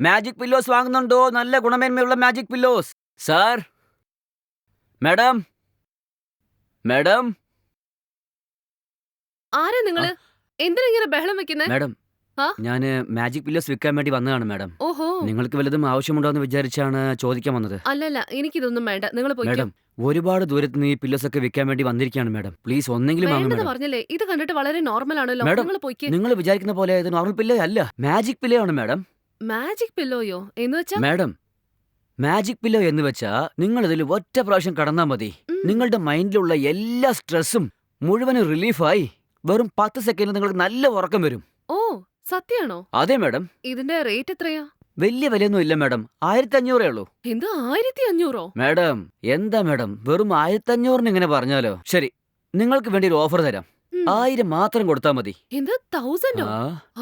Magic pillows വാങ്ങുന്നുണ്ടോ? നല്ല ഗുണമേന്മയുള്ള magic pillows sir madam madam ആരാ നിങ്ങൾ? എന്തിനാ ഇങ്ങനെ ബഹളം വെക്കുന്നത് മാഡം ആ? ഞാൻ മാജിക് പില്ലോസ് വിൽക്കാൻ വേണ്ടി വന്നതാണ് മാഡം ഓഹോ. നിങ്ങൾക്ക് വല്ലതും ആവശ്യമുണ്ടോ എന്ന് വിചാരിച്ചാണ് ചോദിക്കാൻ വന്നത്. അല്ലല്ല എനിക്കിതൊന്നും വേണ്ട. നിങ്ങൾ മാഡം ഒരുപാട് ദൂരത്ത് നിന്ന് ഈ പില്ലോസ് ഒക്കെ വിൽക്കാൻ വേണ്ടി വന്നിരിക്കുകയാണ് മാഡം പ്ലീസ് ഒന്നെങ്കിലും വാങ്ങും മാഡം പറഞ്ഞല്ലേ? ഇത് കണ്ടിട്ട് വളരെ നോർമൽ ആണല്ലോ. മാഡം, നിങ്ങൾ പോയിക്ക്. നിങ്ങൾ വിചാരിക്കുന്ന പോലെ ഇത് നോർമൽ പില്ലേ അല്ല. മാജിക് പില്ലേ ആണ് മാഡം മാജിക് പില്ലോയോ എന്ന് വെച്ചാ? മാഡം മാജിക് പില്ലോ എന്ന് വെച്ചാ നിങ്ങൾ ഇതിൽ ഒറ്റ പ്രാവശ്യം കടന്നാൽ മതി. നിങ്ങളുടെ മൈൻഡിലുള്ള എല്ലാ സ്ട്രെസ്സും മുഴുവനും റിലീഫായി വെറും പത്ത് സെക്കൻഡ് നിങ്ങൾക്ക് നല്ല ഉറക്കം വരും. ഓ സത്യാണോ? അതെ മാഡം. ഇതിന്റെ റേറ്റ് എത്രയാ? വലിയ വിലയൊന്നും ഇല്ല മാഡം. ആയിരത്തി അഞ്ഞൂറേ ഉള്ളൂ. എന്ത് ആയിരത്തി അഞ്ഞൂറോ മാഡം എന്താ മാഡം? വെറും ആയിരത്തി അഞ്ഞൂറിന് ഇങ്ങനെ പറഞ്ഞാലോ? ശരി നിങ്ങൾക്ക് വേണ്ടി ഒരു ഓഫർ തരാം. ആയിരം മാത്രം കൊടുത്താൽ മതി. എന്താ തൗസൻഡോ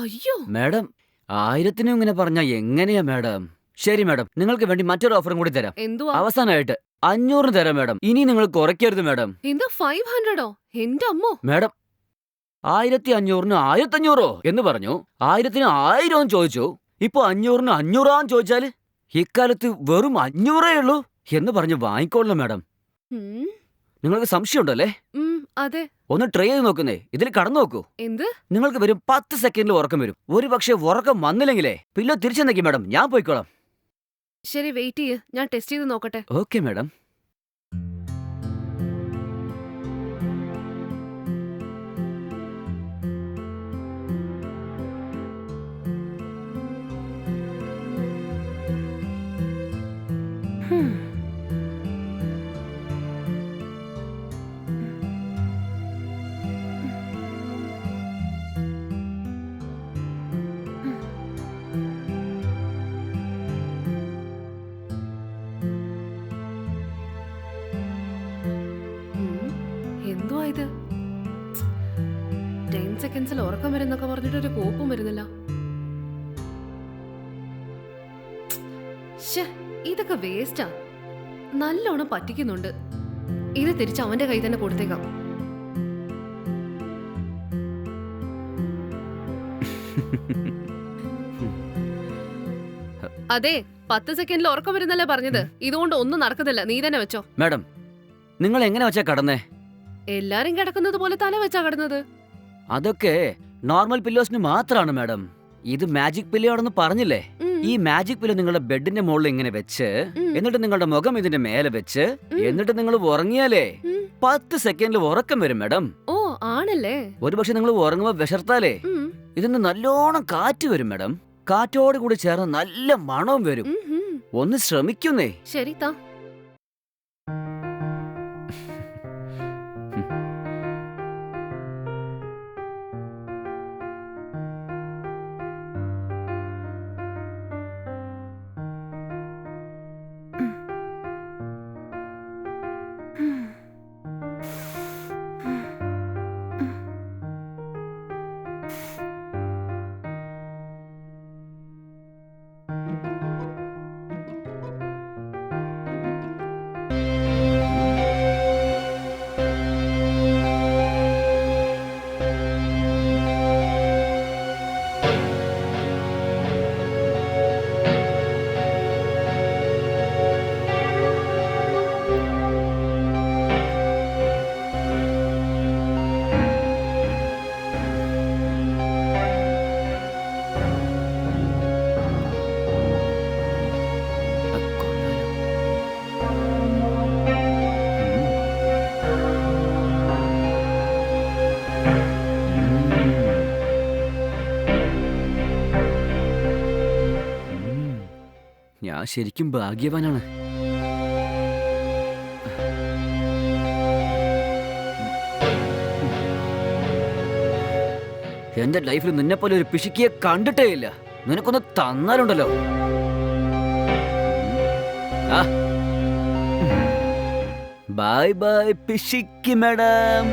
അയ്യോ. മാഡം ആയിരത്തിനും ഇങ്ങനെ പറഞ്ഞാ എങ്ങനെയാ മാഡം? ശരി മാഡം നിങ്ങൾക്ക് വേണ്ടി മറ്റൊരു ഓഫറും കൂടി തരാം. എന്തുവാ? അവസാനമായിട്ട് അഞ്ഞൂറിന് തരാം മാഡം. ഇനി നിങ്ങൾ കുറയ്ക്കരുത് മാഡം. എന്താ ഫൈവ് ഹൺഡ്രഡോ എന്റെ അമ്മോ. മാഡം ആയിരത്തി അഞ്ഞൂറിന് ആയിരത്തഞ്ഞൂറോ? എന്ന് പറഞ്ഞു. ആയിരത്തിന് ആയിരം ചോദിച്ചു. ഇപ്പൊ അഞ്ഞൂറിന് അഞ്ഞൂറാന്ന് ചോദിച്ചാൽ? ഇക്കാലത്ത് വെറും അഞ്ഞൂറേ ഉള്ളൂ എന്ന് പറഞ്ഞു വാങ്ങിക്കോളണം മാഡം. നിങ്ങൾക്ക് സംശയമുണ്ടല്ലേ? ഉണ്ടല്ലേ ഉം, അതെ. ഒന്ന് ട്രൈ ചെയ്ത് നോക്കുന്നേ. ഇതിൽ കടന്നു നോക്കൂ. എന്ത്? നിങ്ങൾക്ക് വരും പത്ത് സെക്കൻഡിൽ ഉറക്കം വരും. ഒരു പക്ഷേ ഉറക്കം വന്നില്ലെങ്കിലേ. Pillow തിരിച്ചെന്നേക്കും madam. ഞാൻ പോയിക്കോളാം. ശരി വെയിറ്റ് ചെയ്യ്. ഞാൻ ടെസ്റ്റ് ചെയ്ത് നോക്കട്ടെ. Okay madam. എന്തുവാ ഇത്? ടെൻ സെക്കൻഡ്സിൽ ഉറക്കം വരുന്നൊക്കെ പറഞ്ഞിട്ട് ഒരു കോപ്പും വരുന്നില്ല. ഇതൊക്കെ വേസ്റ്റാ നല്ലോണം പറ്റിക്കുന്നുണ്ട്. ഇത് തിരിച്ച് അവന്റെ കൈ തന്നെ കൊടുത്തേക്കാം. അതെ പത്ത് സെക്കൻഡിൽ ഉറക്കം വരുന്നല്ലേ പറഞ്ഞത്? ഇതുകൊണ്ട് ഒന്നും നടക്കുന്നില്ല നീ തന്നെ വെച്ചോ. മാഡം നിങ്ങൾ എങ്ങനെ വെച്ചാ കടന്നേ? എല്ലാരും കിടക്കുന്നത് പോലെ തല വെച്ചാ കിടന്നത്. അതൊക്കെ നോർമൽ പില്ലോസിന് മാത്രമാണ് മാഡം ഇത് മാജിക് പില്ലോ ആണെന്ന് പറഞ്ഞില്ലേ? ഈ മാജിക് പില്ലോ നിങ്ങളുടെ ബെഡിന്റെ മുകളിൽ ഇങ്ങനെ വെച്ച് എന്നിട്ട് നിങ്ങളുടെ മുഖം ഇതിന്റെ മേലെ വെച്ച് എന്നിട്ട് നിങ്ങൾ ഉറങ്ങിയാലേ. പത്ത് സെക്കൻഡിൽ ഉറക്കം വരും മാഡം ഓ ആണല്ലേ? ഒരുപക്ഷെ നിങ്ങൾ ഉറങ്ങുമ്പോ വിശർത്താലേ ഇതിന് നല്ലോണം കാറ്റ് വരും മാഡം കാറ്റോട് കൂടി ചേർന്ന് നല്ല മണവും വരും. ഒന്ന് ശ്രമിക്കുന്നേ. ശരി താ. ഞാൻ ശരിക്കും ഭാഗ്യവാനാണ്. എന്റെ ലൈഫിൽ നിന്നെ പോലെ ഒരു പിശുക്കിയെ കണ്ടിട്ടേ ഇല്ല. നിനക്കൊന്ന് തന്നാലുണ്ടല്ലോ. ബൈ ബൈ പിശിക്കി മാഡം.